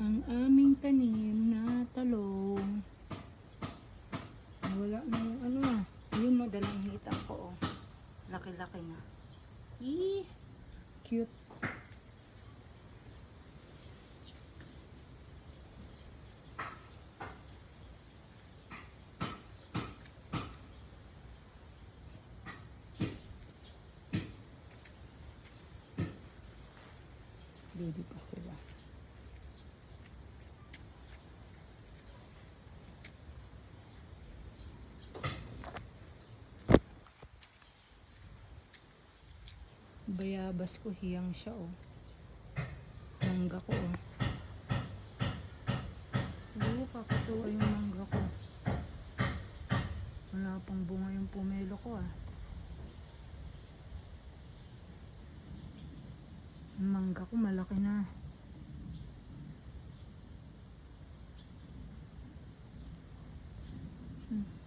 ang aming tanim na talong. Wala na yung ano ah. Yun mo dalang hita ko oh. Laki-laki na. Eee, cute. Baby pa sila. Bayabas ko, hiyang siya oh. Mangga ko oh. Oo, kakatuwa yung mangga ko. Wala pang bunga yung pumelo ko ah. Mangga ko malaki na. Hmm.